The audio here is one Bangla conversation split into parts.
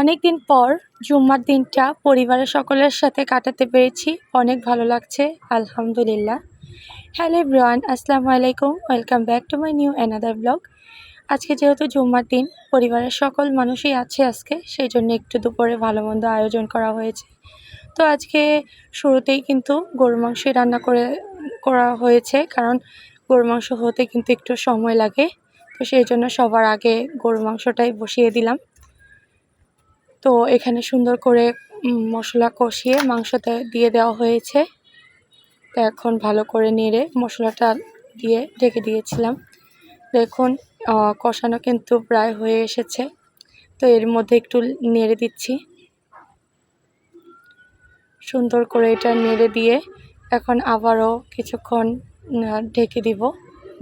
অনেক দিন পর জুম্মার দিনটা পরিবারের সকলের সাথে কাটাতে পেরেছি। অনেক ভালো লাগছে, আলহামদুলিল্লাহ। হ্যালো ব্রান আসসালামু আলাইকুম। Welcome back to my new another blog. আজকে যেহেতু জুম্মার দিন, পরিবারের সকল মানুষই আছে আজকে, সেই জন্য একটু দুপুরে ভালো মন্দ আয়োজন করা হয়েছে। তো আজকে শুরুতেই কিন্তু গরু মাংসই রান্না করে, করা হয়েছে, কারণ গরু মাংস হতে কিন্তু একটু সময় লাগে। তো সেই জন্য সবার আগে গরু মাংসটাই বসিয়ে দিলাম। তো এখানে সুন্দর করে মশলা কষিয়ে মাংসতে দিয়ে দেওয়া হয়েছে। এখন ভালো করে নেড়ে মশলাটা দিয়ে ঢেকে দিয়েছিলাম। দেখুন কষানো কিন্তু প্রায় হয়ে এসেছে। তো এর মধ্যে একটু নেড়ে দিচ্ছি। সুন্দর করে এটা নেড়ে দিয়ে এখন আবারও কিছুক্ষণ ঢেকে দিব।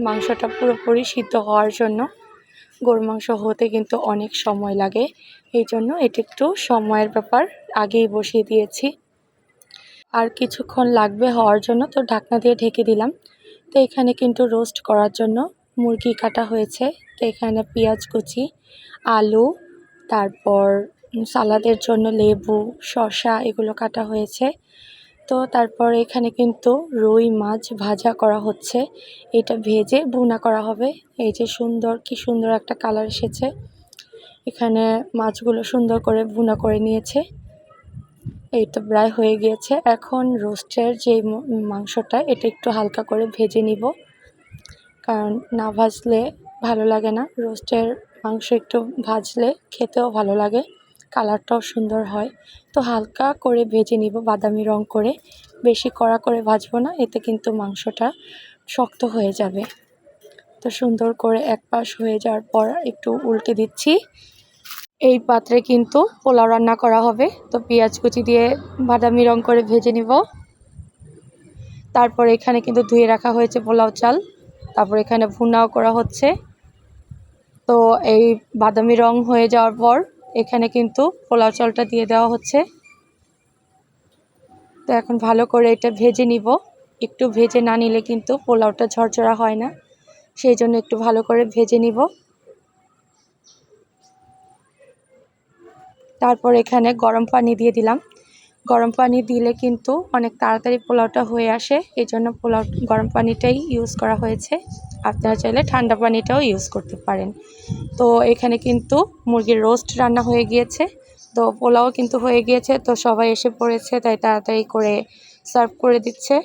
মাংসটা পুরোপুরি সিদ্ধ হওয়ার জন্য। গরু মাংস হতে কিন্তু অনেক সময় লাগে। এই জন্য এটা একটু সময়ের ব্যাপার। আগেই বসিয়ে দিয়েছি। আর কিছুক্ষণ লাগবে হওয়ার জন্য তো ঢাকনা দিয়ে ঢেকে দিলাম। তো এখানে কিন্তু রোস্ট করার জন্য মুরগি কাটা হয়েছে। তো এখানে পেঁয়াজ কুচি, আলু, তারপর সালাদের জন্য লেবু, শসা এগুলো কাটা হয়েছে। তো তারপর এখানে কিন্তু রুই মাছ ভাজা করা হচ্ছে। এটা ভেজে ভুনা করা হবে। এই যে সুন্দর, কি সুন্দর একটা কালার এসেছে। এখানে মাছগুলো সুন্দর করে ভুনা করে নিয়েছে। এই তো প্রায় হয়ে গিয়েছে। এখন রোস্টের যে মাংসটা, এটা একটু হালকা করে ভেজে নিব। কারণ না ভাজলে ভালো লাগে না। রোস্টের মাংস একটু ভাজলে খেতেও ভালো লাগে। কালারটাও সুন্দর হয়। তো হালকা করে ভেজে নিব, বাদামি রং করে। বেশি কড়া করে ভাজবো না, এতে কিন্তু মাংসটা শক্ত হয়ে যাবে। তো সুন্দর করে এক পাশ হয়ে যাওয়ার পর একটু উল্টে দিচ্ছি। এই পাত্রে কিন্তু পোলাও রান্না করা হবে। তো পেঁয়াজ কুচি দিয়ে বাদামি রং করে ভেজে নিব। তারপর এখানে কিন্তু ধুয়ে রাখা হয়েছে পোলাও চাল। তারপর এখানে ভুনাও করা হচ্ছে। তো এই বাদামি রং হয়ে যাওয়ার পর এখানে কিন্তু পোলাও চালটা দিয়ে দেওয়া হচ্ছে। তো এখন ভালো করে এটা ভেজে নিব। একটু ভেজে না নিলে কিন্তু পোলাওটা ঝরঝরা হয় না। সেই জন্য একটু ভালো করে ভেজে নিব। তারপর এখানে গরম পানি দিয়ে দিলাম। গরম পানি দিলে কিন্তু অনেক তাড়াতাড়ি পোলাওটা হয়ে আসে। এই জন্য পোলাও গরম পানিটাই ইউজ করা হয়েছে। আপনারা চাইলে ঠান্ডা পানিটাও ইউজ করতে পারেন। তো এখানে কিন্তু মুরগির রোস্ট রান্না হয়ে গিয়েছে। তো পোলাও কিন্তু হয়ে গিয়েছে। তো সবাই এসে পড়েছে, তাই তাড়াতাড়ি করে সার্ভ করে দিচ্ছে।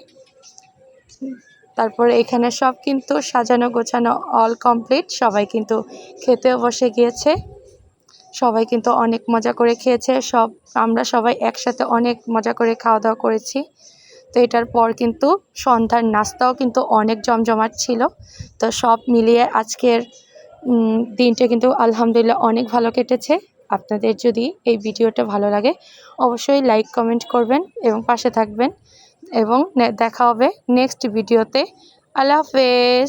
তারপরে এখানে সব কিন্তু সাজানো গোছানো অল কমপ্লিট সবাই কিন্তু খেতেও বসে গিয়েছে। সবাই কিন্তু অনেক মজা করে খেয়েছে, সব, আমরা সবাই একসাথে অনেক মজা করে খাওয়া দাওয়া করেছি। তো এটার পর কিন্তু সন্ধ্যার নাস্তাও কিন্তু অনেক জমজমাট ছিল। তো সব মিলিয়ে আজকের দিনটা কিন্তু আলহামদুলিল্লাহ অনেক ভালো কেটেছে। আপনাদের যদি এই ভিডিওটা ভালো লাগে, অবশ্যই লাইক, কমেন্ট করবেন এবং পাশে থাকবেন। এবং দেখা হবে নেক্সট ভিডিওতে। আল্লাহ হাফেজ!